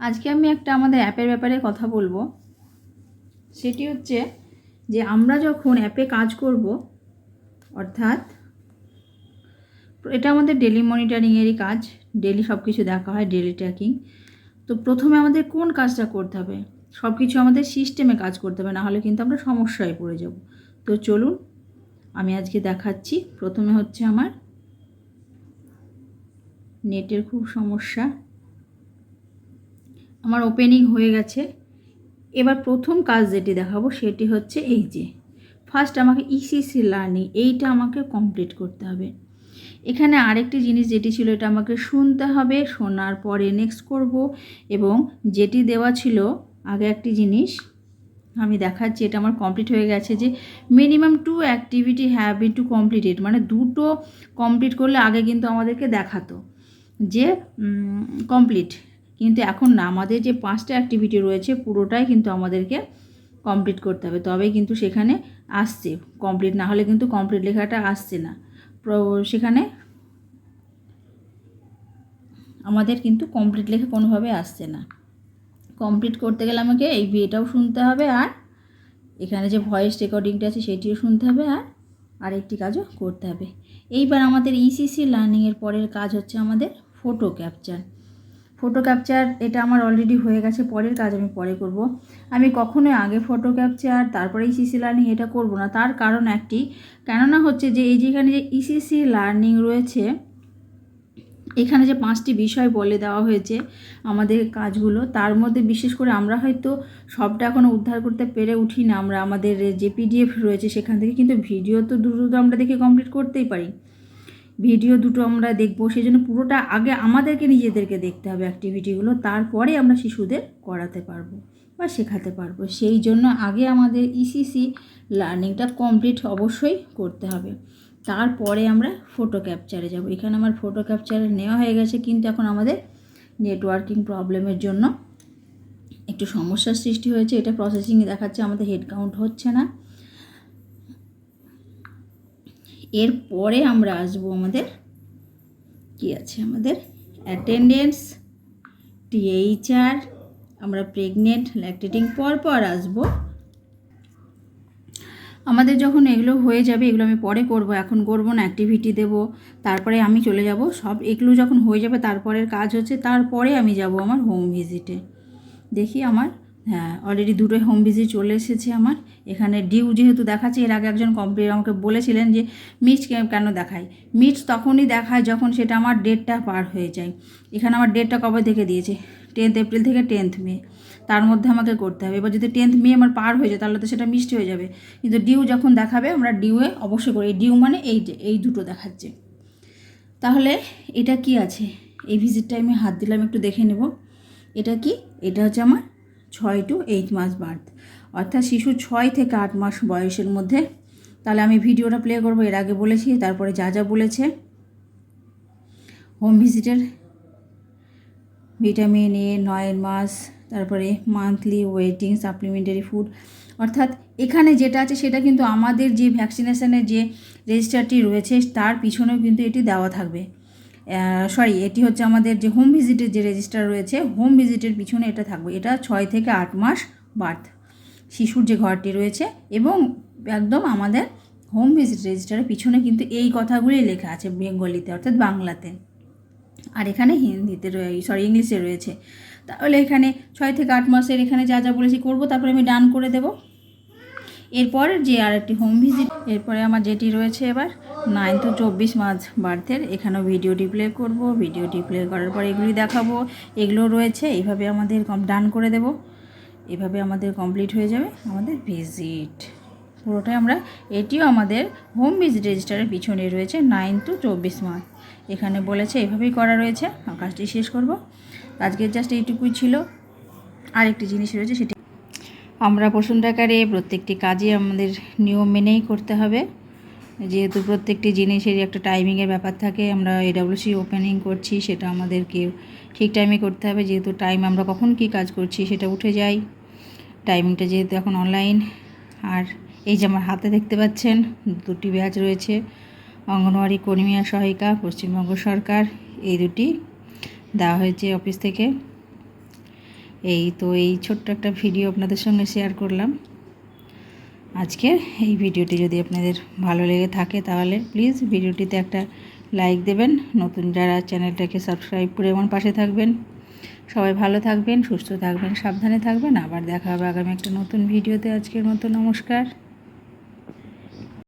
আজকে আমি একটা আমাদের অ্যাপের ব্যাপারে কথা বলব। সেটি হচ্ছে যে আমরা যখন অ্যাপে কাজ করব, অর্থাৎ এটা আমাদের ডেলি মনিটরিংয়েরই কাজ ডেলি সব কিছু দেখা হয় ডেলি ট্র্যাকিং তো প্রথমে আমাদের কোন কাজটা করতে হবে? সব কিছু আমাদের সিস্টেমে কাজ করতে হবে, না হলে কিন্তু আমরা সমস্যায় পড়ে যাব। তো চলুন, আমি আজকে দেখাচ্ছি। প্রথমে হচ্ছে আমার নেটের খুব সমস্যা। আমার ওপেনিং হয়ে গেছে। এবার প্রথম কাজ যেটি দেখাবো সেটি হচ্ছে এই যে ফার্স্ট আমাকে ইসিসি লার্নিং এইটা আমাকে কমপ্লিট করতে হবে। এখানে আরেকটি জিনিস যেটি ছিল, এটা আমাকে শুনতে হবে, শোনার পরে নেক্সট করব এবং যেটি দেওয়া ছিল, আগে একটি জিনিস আমি দেখাচ্ছি, এটা আমার কমপ্লিট হয়ে গেছে যে minimum two activity have been to completed মানে দুটো কমপ্লিট করলে আগে কিন্তু আমাদেরকে দেখাতো যে কমপ্লিট কিন্তু এখন না, আমাদের যে পাঁচটা অ্যাক্টিভিটি রয়েছে পুরোটাই কিন্তু আমাদেরকে কমপ্লিট করতে হবে। তবেই কিন্তু সেখানে আসছে। কমপ্লিট না হলে কিন্তু কমপ্লিট লেখাটা আসছে না। সেখানে আমাদের কিন্তু কমপ্লিট লেখা কোনোভাবে আসছে না। কমপ্লিট করতে গেলে আমাকে এই বিয়েটাও শুনতে হবে আর এখানে যে ভয়েস রেকর্ডিংটা আছে সেটিও শুনতে হবে আর আরেকটি কাজও করতে হবে। এইবার আমাদের ইসিসি লার্নিংয়ের পরের কাজ হচ্ছে আমাদের ফটো ক্যাপচার ফটো ক্যাপচার এটা আমার অলরেডি হয়ে গেছে, পরের কাজ আমি পরে করব। আমি কখনোই আগে ফটো ক্যাপচার তারপরে ইসিসি লার্নিং এটা করব না। তার কারণ একটি, কেননা হচ্ছে যে এই যেখানে যে ইসিসি লার্নিং রয়েছে, এখানে যে পাঁচটি বিষয় বলে দেওয়া হয়েছে আমাদের কাজগুলো, তার মধ্যে বিশেষ করে আমরা হয়তো সবটা এখনও উদ্ধার করতে পেরে উঠি না আমরা, আমাদের যে পিডিএফ রয়েছে সেখান থেকে, কিন্তু ভিডিও তো দ্রুত আমরা দেখে কমপ্লিট করতেই পারি। ভিডিও দুটো আমরা দেখব সেই জন্য পুরোটা আগে আমাদেরকে নিজেদেরকে দেখতে হবে অ্যাক্টিভিটিগুলো তারপরে আমরা শিশুদের করাতে পারব বা শেখাতে পারব। সেই জন্য আগে আমাদের ইসিসি লার্নিংটা কমপ্লিট অবশ্যই করতে হবে। তারপরে আমরা ফটো ক্যাপচারে যাব। এখানে আমার ফটো ক্যাপচারে নেওয়া হয়ে গেছে, কিন্তু এখন আমাদের নেটওয়ার্কিং প্রবলেমের জন্য একটু সমস্যার সৃষ্টি হয়েছে। এটা প্রসেসিংয়ে দেখাচ্ছে, আমাদের হেড কাউন্ট হচ্ছে না। এরপরে আমরা আসব আমাদের, কি আছে আমাদের? অ্যাটেন্ডেন্স টিএইচআর আমরা প্রেগনেন্ট ল্যাকটেটিং পর পর আসব। আমাদের যখন এগুলো হয়ে যাবে, এগুলো আমি পরে করব, এখন করব না অ্যাক্টিভিটি দেব, তারপরে আমি চলে যাব, সব এগুলো যখন হয়ে যাবে, তারপরের কাজ হচ্ছে, তারপরে আমি যাব আমার হোম ভিজিটে দেখি আমার হ্যাঁ অলরেডি দুটোই হোম ভিজিট চলে এসেছে আমার। এখানে ডিউ যেহেতু দেখাচ্ছে, এর আগে একজন কমপ্লিট আমাকে বলেছিলেন যে মিট কেন দেখায়? মিট তখনই দেখায় যখন সেটা আমার ডেটটা পার হয়ে যায়। এখানে আমার ডেটটা কবে থেকে দিয়েছে? টেন্থ এপ্রিল থেকে টেন্থ মে তার মধ্যে আমাকে করতে হবে। এবার যদি টেন্থ মে আমার পার হয়ে যায়, তাহলে তো সেটা মিষ্টি হয়ে যাবে। কিন্তু ডিউ যখন দেখাবে, আমরা ডিউয়ে অবশ্যই করি। ডিউ মানে এই যে, এই দুটো দেখাচ্ছে। তাহলে এটা কি আছে? এই ভিজিটটা টাইমে হাত দিলাম, একটু দেখে নেব। এটা কি? এটা হচ্ছে আমার ছয় টু এইট মাস বার্থ অর্থাৎ শিশু ছয় থেকে আট মাস বয়সের মধ্যে। তাহলে আমি ভিডিওটা প্লে করব, এর আগে বলেছি, তারপরে যা যা বলেছে। হোম ভিজিটের ভিটামিন এ নয় মাস, তারপরে মান্থলি ওয়েটিং সাপ্লিমেন্টারি ফুড অর্থাৎ এখানে যেটা আছে, সেটা কিন্তু আমাদের যে ভ্যাকসিনেশনের যে রেজিস্টারটি রয়েছে, তার পিছনেও কিন্তু এটি দেওয়া থাকবে। সরি এটি হচ্ছে আমাদের যে হোম ভিজিটের যে রেজিস্টার রয়েছে হোম ভিজিটের পিছনে এটা থাকবে। এটা ছয় থেকে আট মাস বার্থ শিশুর যে ঘরটি রয়েছে এবং একদম আমাদের হোম ভিজিট রেজিস্টারের পিছনে কিন্তু এই কথাগুলি লেখা আছে বেঙ্গলিতে, অর্থাৎ বাংলাতে। আর এখানে হিন্দিতে রয়ে সরি ইংলিশে রয়েছে। তাহলে এখানে ছয় থেকে আট মাসের এখানে যা যা বলেছি করব, তারপরে আমি ডান করে দেব। এরপর যে আর একটি হোম ভিজিট এরপরে আমার যেটি রয়েছে এবার নাইন টু চব্বিশ মাস বার্থের। এখানেও ভিডিও ডিপ্লে করব। ভিডিও ডিপ্লে করার পর এগুলি দেখাবো। এগুলো রয়েছে, এইভাবে আমাদের কম ডান করে দেব। এভাবে আমাদের কমপ্লিট হয়ে যাবে আমাদের ভিজিট পুরোটাই আমরা, এটিও আমাদের হোম ভিজিট রেজিস্টারের পিছনে রয়েছে নাইন টু চব্বিশ মাস এখানে বলেছে, এভাবেই করা রয়েছে। কাজটি শেষ করব। আজকের জাস্ট এইটুকুই ছিল। আরেকটি জিনিস রয়েছে, সেটি আমরা পশুন্ডাকারে প্রত্যেকটি কাজই আমাদের নিয়ম মেনেই করতে হবে। যেহেতু প্রত্যেকটি জিনিসেরই একটা টাইমিংয়ের ব্যাপার থাকে, আমরা এডাব্লিউসি ওপেনিং করছি, সেটা আমাদেরকে ঠিক টাইমে করতে হবে। যেহেতু টাইম আমরা কখন কি কাজ করছি সেটা উঠে যায়। টাইমিংটা যেহেতু এখন অনলাইন আর এই যে আমার হাতে দেখতে পাচ্ছেন, দুটি ব্যাচ রয়েছে। অঙ্গনওয়াড়ি কর্মী আর সহায়িকা, পশ্চিমবঙ্গ সরকার, এই দুটি দেওয়া হয়েছে অফিস থেকে। এই তো এই ছোট্ট একটা ভিডিও আপনাদের সঙ্গে শেয়ার করলাম। আজকের এই ভিডিওটি যদি আপনাদের ভালো লেগে থাকে তাহলে প্লিজ ভিডিওটিতে একটা লাইক দেবেন। নতুন যারা চ্যানেলটাকে সাবস্ক্রাইব করে আমার পাশে থাকবেন। সবাই ভালো থাকবেন, সুস্থ থাকবেন, সাবধানে থাকবেন। আবার দেখা হবে আগামী একটা নতুন ভিডিওতে। আজকের মতো নমস্কার।